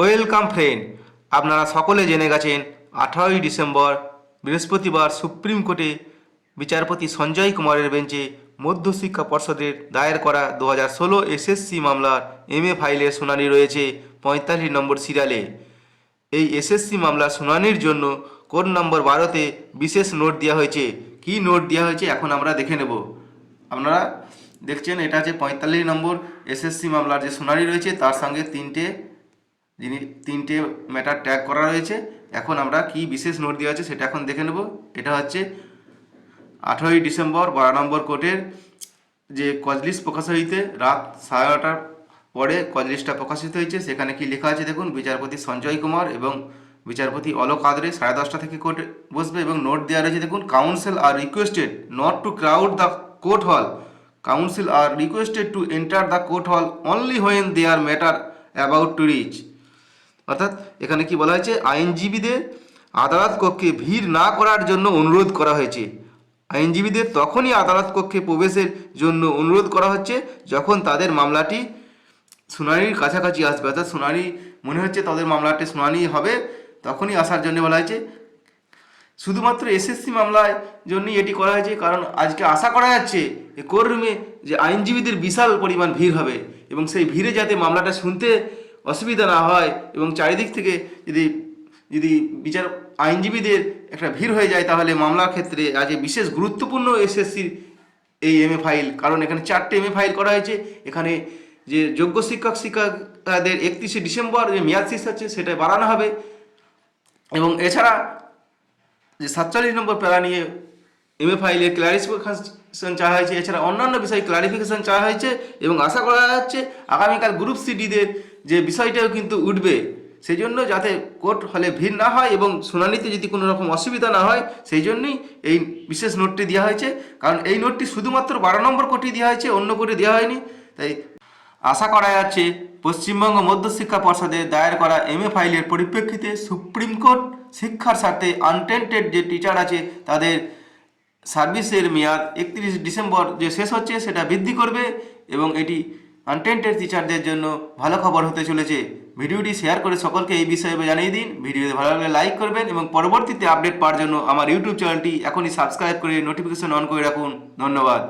Welcome friend, আপনারা সকলে জেনে গেছেন আঠারোই ডিসেম্বর বৃহস্পতিবার সুপ্রিম কোর্টে বিচারপতি সঞ্জয় কুমারের বেঞ্চে মধ্যশিক্ষা পর্ষদের দায়ের করা দু হাজার ষোলো এসএসসি মামলার এম এ ফাইলের শুনানি রয়েছে পঁয়তাল্লিশ নম্বর সিরিয়ালে। এই এসএসসি মামলার শুনানির জন্য কোড নম্বর বারোতে বিশেষ নোট দেওয়া হয়েছে। কী নোট দেওয়া হয়েছে এখন আমরা দেখে নেব। আপনারা দেখছেন এটা হচ্ছে পঁয়তাল্লিশ নম্বর এসএসসি মামলার যে শুনানি রয়েছে, তার সঙ্গে তিনটে যিনি তিনটে ম্যাটার ট্যাগ করা রয়েছে এখন আমরা কি বিশেষ নোট দেওয়া আছে সেটা এখন দেখে নেব। এটা হচ্ছে আঠেরোই ডিসেম্বর বারো নম্বর কোর্টের যে কজলিস প্রকাশ হইতে রাত সাড়ে নটার পরে কজলিসটা প্রকাশিত হয়েছে। সেখানে কি লেখা আছে দেখুন, বিচারপতি সঞ্জয় কুমার এবং বিচারপতি অলোক আদরে সাড়ে দশটা থেকে কোর্টে বসবে এবং নোট দেওয়া রয়েছে দেখুন council are requested not to crowd the court hall council are requested to enter the court hall only when they are matter about to reach অর্থাৎ এখানে কি বলা হয়েছে? আইনজীবীদের আদালত কক্ষে ভিড় না করার জন্য অনুরোধ করা হয়েছে। আইনজীবীদের তখনই আদালত কক্ষে প্রবেশের জন্য অনুরোধ করা হচ্ছে যখন তাদের মামলাটি শুনানির কাছাকাছি আসবে। অর্থাৎ শুনানি, মনে হচ্ছে তাদের মামলাটি শুনানি হবে, তখনই আসার জন্য বলা হয়েছে। শুধুমাত্র এসএসসি মামলায় জন্যই এটি করা হয়েছে, কারণ আজকে আশা করা যাচ্ছে এই কোর্ট রুমে যে আইনজীবীদের বিশাল পরিমাণ ভিড় হবে এবং সেই ভিড়ে যাতে মামলাটা শুনতে অসুবিধা না হয় এবং চারিদিক থেকে যদি যদি বিচার, আইনজীবীদের একটা ভিড় হয়ে যায় তাহলে মামলার ক্ষেত্রে আজ বিশেষ গুরুত্বপূর্ণ এসএসসির এই এমএ ফাইল কারণ এখানে চারটে এমএ ফাইল করা হয়েছে। এখানে যে যোগ্য শিক্ষক, শিক্ষকদের একত্রিশে ডিসেম্বর যে মেয়াদ শেষ হচ্ছে সেটা বাড়ানো হবে। এবং এছাড়া যে সাতচল্লিশ নম্বর প্যারা নিয়ে এমএ ফাইলে ক্লারিফিকেশন চাওয়া হয়েছে। এছাড়া অন্যান্য বিষয়ে ক্লারিফিকেশন চাওয়া হয়েছে এবং আশা করা যাচ্ছে আগামীকাল গ্রুপ সিডিদের যে বিষয়টাও কিন্তু উঠবে। সেই জন্য যাতে কোর্ট হলে ভিড় না হয় এবং শুনানিতে যদি কোনো রকম অসুবিধা না হয় সেই জন্যই এই বিশেষ নোটটি দেওয়া হয়েছে। কারণ এই নোটটি শুধুমাত্র বারো নম্বর কোর্টে দেওয়া হয়েছে, অন্য কোর্টে দেওয়া হয়নি। তাই আশা করা যাচ্ছে পশ্চিমবঙ্গ মধ্যশিক্ষা পর্ষদের দায়ের করা এম এ ফাইলের পরিপ্রেক্ষিতে সুপ্রিম কোর্ট শিক্ষার সাথে আনটেন্টেড যে টিচার আছে, তাদের সার্ভিসের মেয়াদ একত্রিশ ডিসেম্বর যে শেষ হচ্ছে, সেটা বৃদ্ধি করবে এবং এটি আনটেন্টেড টিচারদের জন্য ভালো খবর হতে চলেছে। ভিডিওটি শেয়ার করে সকলকে এই বিষয়ে জানিয়ে দিন। ভিডিওতে ভালো লাগলে লাইক করবেন এবং পরবর্তীতে আপডেট পাওয়ার জন্য আমার ইউটিউব চ্যানেলটি এখনই সাবস্ক্রাইব করে নোটিফিকেশন অন করে রাখুন। ধন্যবাদ।